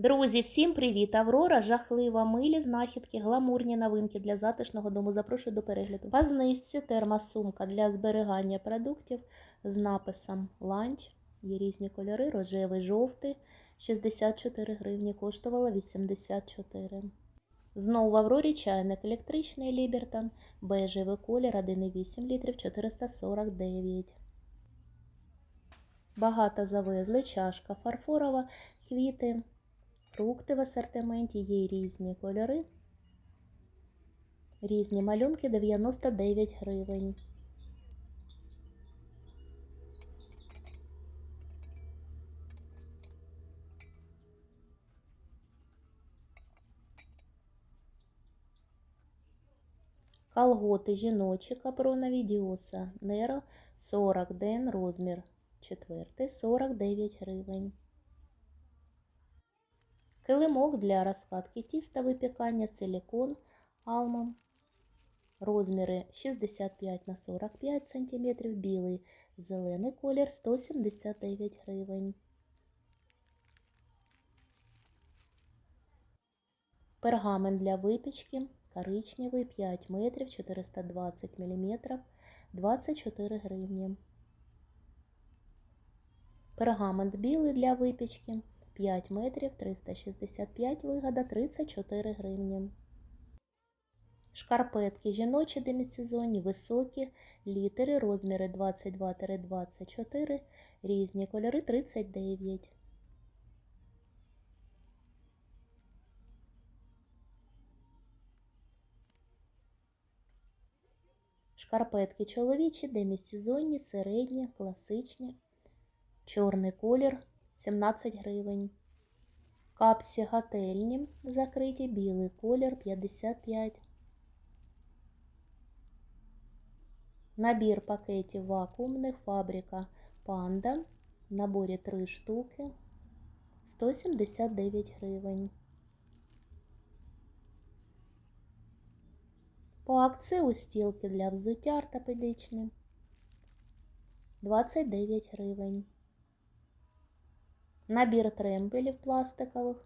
Друзі, всім привіт! Аврора, жахлива, милі знахідки, гламурні новинки для затишного дому. Запрошую до перегляду. По знижці термосумка для зберігання продуктів з написом ланч. Є різні кольори, рожевий, жовтий. 64 гривні, коштувала 84. Знову в Аврорі чайник електричний Лібертон, бежевий колір, 1,8 літрів, 449. Багато завезли, чашка фарфорова, квіти. Фрукти в асортименті є різні кольори. Різні малюнки 99 гривень. Колготи жіночі капронові діоса Неро 40 ден розмір 4 49 гривень. Килимок для розкатки тіста випікання, силікон, алмом. Розміри 65 на 45 см, білий, зелений колір 179 гривень. Пергамент для випічки коричневий 5 метрів 420 мм 24 гривні. Пергамент білий для випічки 5 метрів 365 вигода 34 гривні. Шкарпетки жіночі демісезонні, високі, літери, розміри 22-24, різні кольори 39. Шкарпетки чоловічі, демісезонні, середні, класичні, чорний колір 17 гривень. Капсі готельні закриті, білий колір 55. Набір пакетів вакуумних фабрика Панда. В наборі 3 штуки 179 гривень. По акції устілки для взуття ортопедичні 29 гривень. Набір тремпелів пластикових.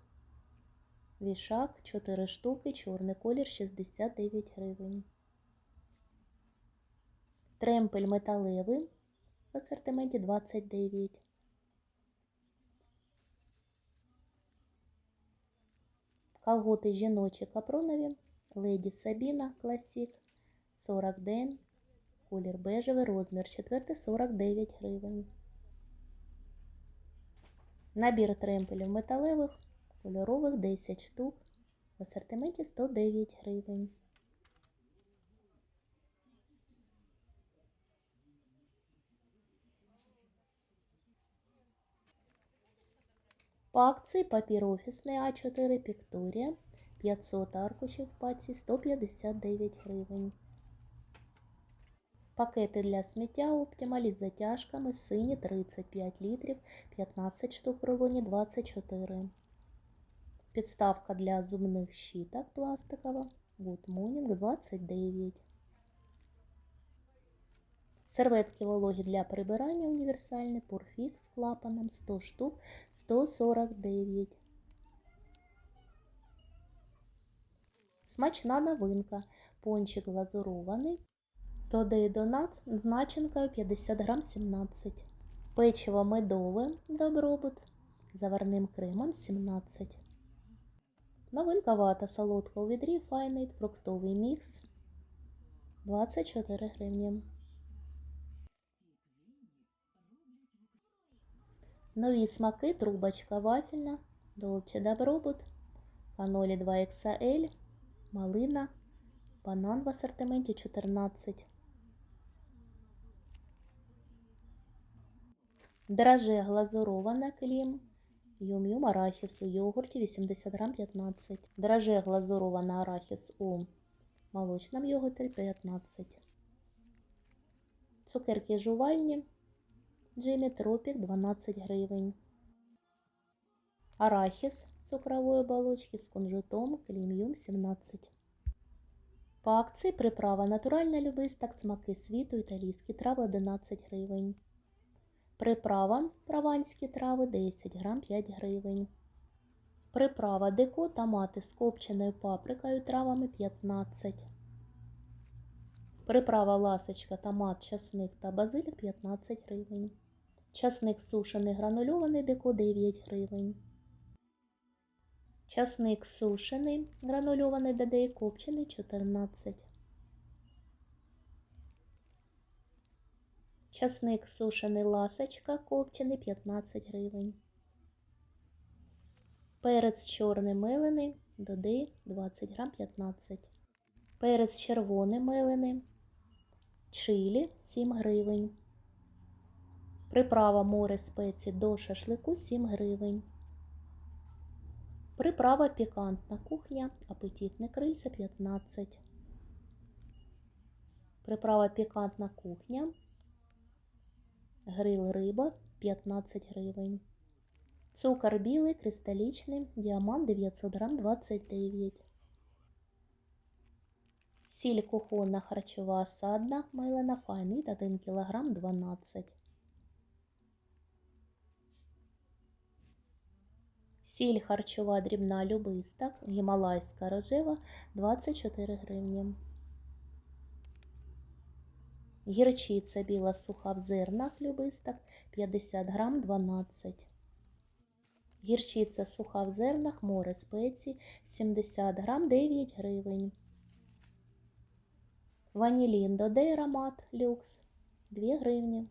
Вішак 4 штуки, чорний колір 69 гривень. Тремпель металевий в асортименті 29. Колготи жіночі капронові. Леді Сабіна Класік 40 ден. Колір бежевий, розмір 4 49 гривень. Набір тремпелів металевих, кольорових 10 штук. В асортименті 109 гривень. По акції папір офісний А4 Пікторія 500 аркушів в паці 159 гривень. Пакети для сміття Optimal із затяжками сині 35 літрів, 15 штук в рулоні 24. Підставка для зубних щіток пластикова Good Morning 29. Серветки вологі для прибирання універсальні Purfix з клапаном 100 штук 149. Смачна новинка. Пончик глазурований. Додаю донат з начинкою 50 грам 17. Печиво медове добробут. Заварним кремом 17. Новинка вата солодка у відрі файний фруктовий мікс 24 гривні. Нові смаки, трубочка вафельна, Dolce Добробут, канолі 2XL, малина, банан в асортименті 14. Драже глазуроване клім, юм-юм арахіс у йогурті 80 грам 15. Драже глазуроване арахіс у молочному йогурті 15. Цукерки жувальні. Джимі Тропік 12 гривень. Арахіс цукрової оболочки з кунжутом клім'юм 17. По акції приправа натуральна любисток, смаки світу, італійські трави 11 гривень. Приправа прованські трави 10 грам 5 гривень. Приправа деко, томати з копченою паприкою, травами 15. Приправа ласочка, томат, часник та базилік 15 гривень. Часник сушений гранульований деко 9 гривень. Часник сушений гранульований ДД копчений 14. Часник сушений ласочка копчений 15 гривень. Перець чорний мелений доди 20 грам 15. Перець червоний мелений. Чилі 7 гривень. Приправа море спецій до шашлику 7 гривень. Приправа пікантна кухня, апетитне крильце 15. Приправа пікантна кухня. Грил риба 15 гривень. Цукор білий, кристалічний, діамант 900 грам 29. Сіль кухонна харчова осадна, милена файнит 1 кг 12. Сіль харчова дрібна любисток, гімалайська рожева 24 гривні. Гірчиця біла суха в зернах любисток 50 грам 12. Гірчиця суха в зернах, море спецій 70 грам 9 гривень. Ванілін доде аромат люкс 2 гривні.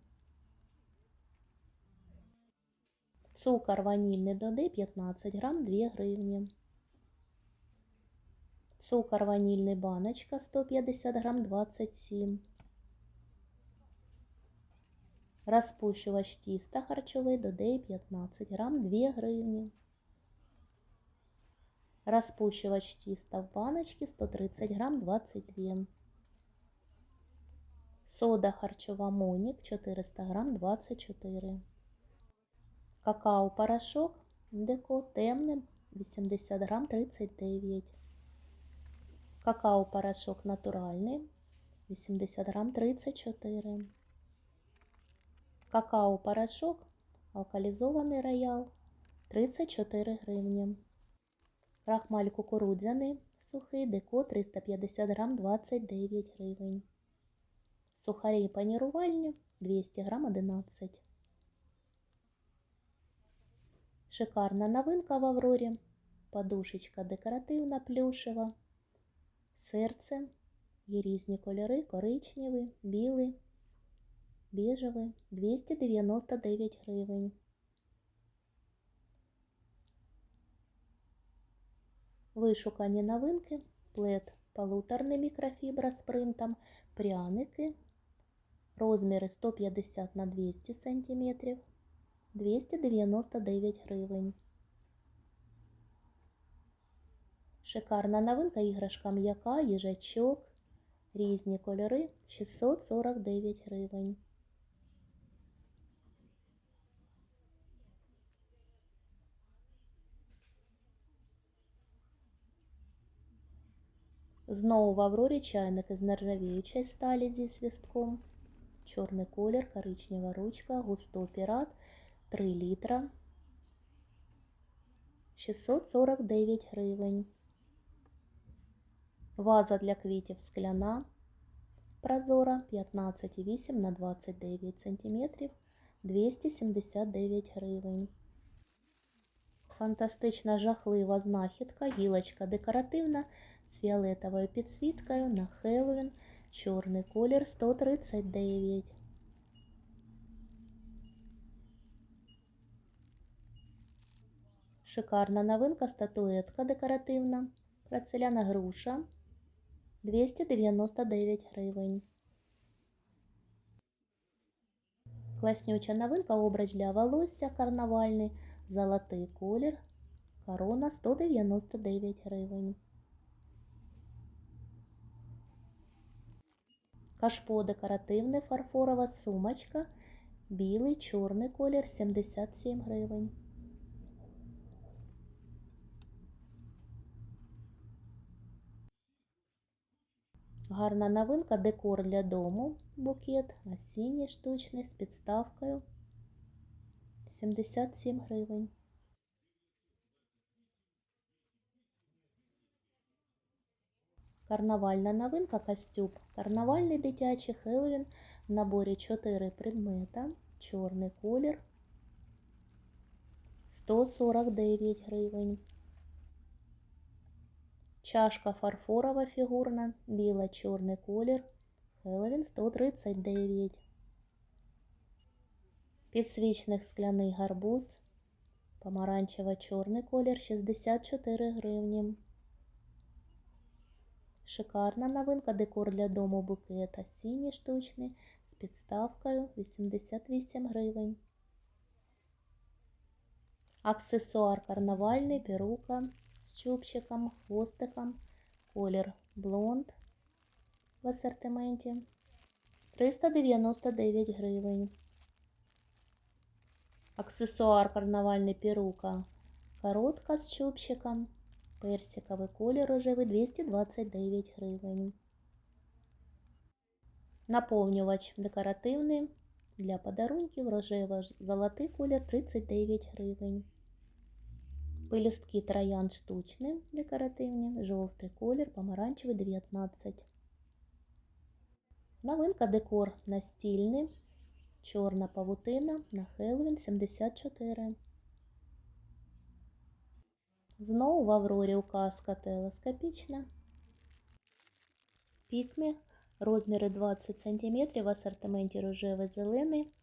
Цукор ванільний доди 15 грам 2 гривні. Цукор ванільний баночка 150 грам 27. Розпущувач тіста харчовий додей 15 грам 2 гривні. Розпущувач тіста в баночці 130 грам 22. Сода харчова Монік 400 грам 24. Какао порошок деко темне 80 грам 39. Какао порошок натуральний 80 грам 34. Какао порошок алкалізований роял 34 гривні. Крахмаль кукурудзяний сухий деко 350 грам 29 гривень. Сухарі панірувальні 200 грам 11. Шикарна новинка в Аврорі. Подушечка декоративна плюшева. Серце. Є різні кольори, коричневий, білий, біжевий, 299 гривень. Вишукані новинки, плед полуторний мікрофібра з принтом, пряники, розміри 150 на 200 см, 299 гривень. Шикарна новинка іграшка м'яка, їжачок, різні кольори 649 гривень. Знову в Аврорі чайник із нержавіючої сталі зі свістком. Чорний колір, коричнева ручка, густо пірат 3 літра. 649 гривень. Ваза для квітів скляна. Прозора 15,8 на 29 см 279 гривень. Фантастична жахлива знахідка, гілочка декоративна з фіолетовою підсвіткою на Хеллоуін, чорний колір 139. Шикарна новинка статуетка декоративна, порцеляна груша 299 гривень. Класнюча новинка обрач для волосся карнавальний, золотий колір, корона 199 гривень. Кашпо декоративне фарфорова сумочка, білий, чорний колір 77 гривень. Гарна новинка декор для дому, букет, осінній штучний з підставкою 77 гривень. Карнавальна новинка костюм. Карнавальний дитячий Хеллоуін в наборі 4 предмета. Чорний колір. 149 гривень. Чашка фарфорова фігурна, біла-чорний колір. Хеллоуін 139. Підсвічник скляний гарбуз. Помаранчево-чорний колір 64 гривні. Шикарна новинка декор для дому букета. Синій штучний з підставкою 88 гривень. Аксесуар карнавальний, перука з чубчиком, хвостиком, колір блонд в асортименті 399 гривень. Аксесуар карнавальний перука коротка з чубчиком, персиковий колір рожевий 229 гривень. Наповнювач декоративний для подарунків рожево-золотий колір 39 гривень. Пелюстки троян штучні, декоративні, жовтий колір, помаранчевий 19. Новинка декор настільний, чорна павутина на Хеллоуін 74. Знову в Аврорі указка телескопічна. Пікмі розміри 20 см в асортименті рожевий зелений,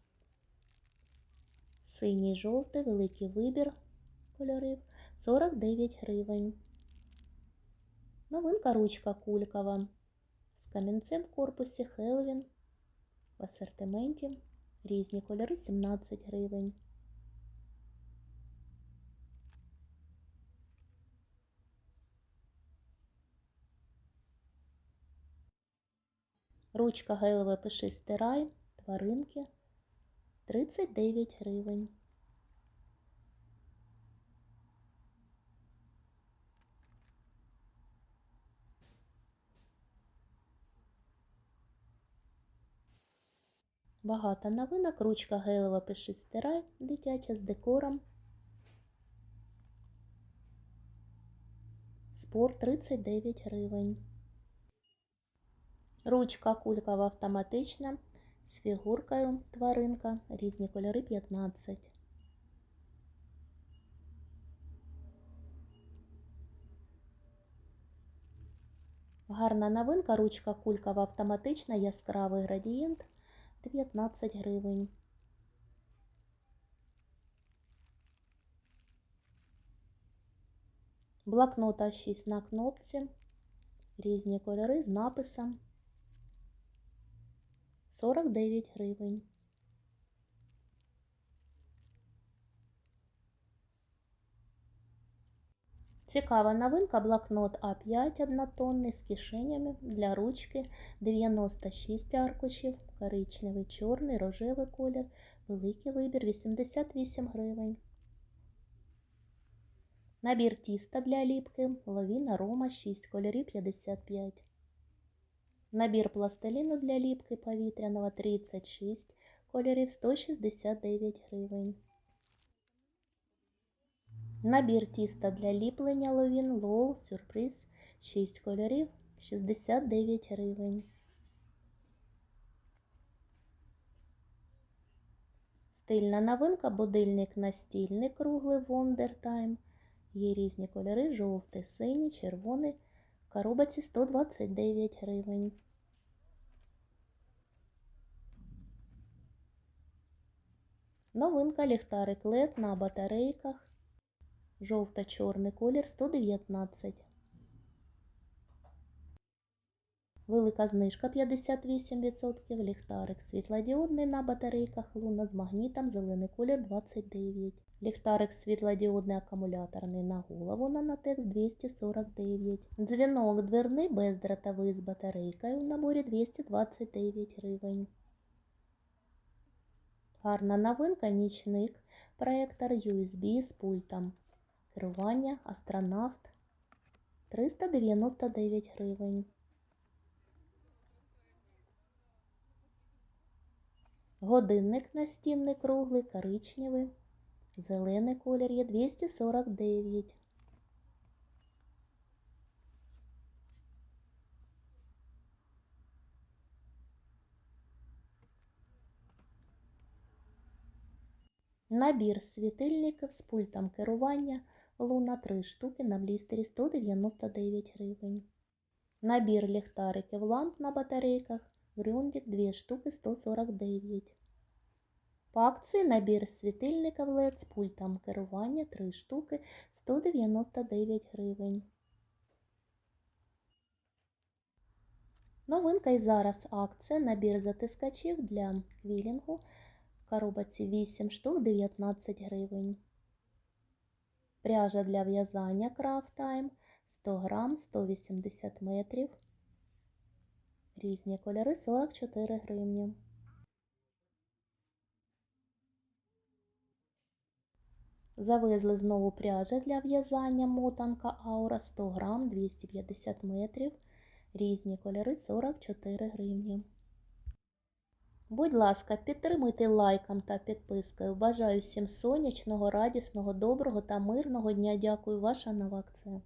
синій жовтий, великий вибір кольорів 49 гривень. Новинка ручка кулькова з камінцем в корпусі Хелвін в асортименті різні кольори 17 гривень. Ручка гелеве пиши стирай, тваринки 39 гривень. Багато новинок, ручка гелева пиши стирай, дитяча з декором. Спор 39 гривень. Ручка кулькова автоматична з фігуркою тваринка, різні кольори 15. Гарна новинка, ручка кулькова автоматична, яскравий градієнт 19 гривень. Блокнот А6 на кнопці, різні кольори з написом 49 гривень. Цікава новинка блокнот А5 однотонний з кишенями для ручки 96 аркушів, коричневий, чорний, рожевий колір, великий вибір 88 гривень. Набір тіста для ліпки, ловіна рома 6 кольорів 55. Набір пластиліну для ліпки повітряного 36 кольорів 169 гривень. Набір тіста для ліплення ловін лол сюрприз 6 кольорів 69 гривень. Стильна новинка будильник настільний круглий Wonder Time. Є різні кольори жовтий, синій, червоний. В коробці 129 гривень. Новинка ліхтарик LED на батарейках. Жовто-чорний колір 119. Велика знижка 58%. Ліхтарик світлодіодний на батарейках луна з магнітом зелений колір 29. Ліхтарик світлодіодний акумуляторний на голову нанотекс 249. Дзвінок дверний бездротовий з батарейкою в наборі 229 гривень. Гарна новинка нічник проектор USB з пультом. Керування астронавт 399 гривень. Годинник настінний круглий, коричневий. Зелений колір є 249. Набір світильників з пультом керування луна 3 штуки на блістері 199 гривень. Набір ліхтариків ламп на батарейках, грюндик 2 штуки 149 по акції набір світильників LED з пультом керування 3 штуки 199 гривень. Новинка і зараз акція набір затискачів для квілінгу в коробці 8 штук 19 гривень. Пряжа для в'язання Time 100 грам 180 метрів. Різні кольори 44 гривні. Завезли знову пряжа для в'язання мотанка Аура 100 грам 250 метрів. Різні кольори 44 гривні. Будь ласка, підтримуйте лайком та підпискою. Бажаю всім сонячного, радісного, доброго та мирного дня. Дякую, ваша нова акція.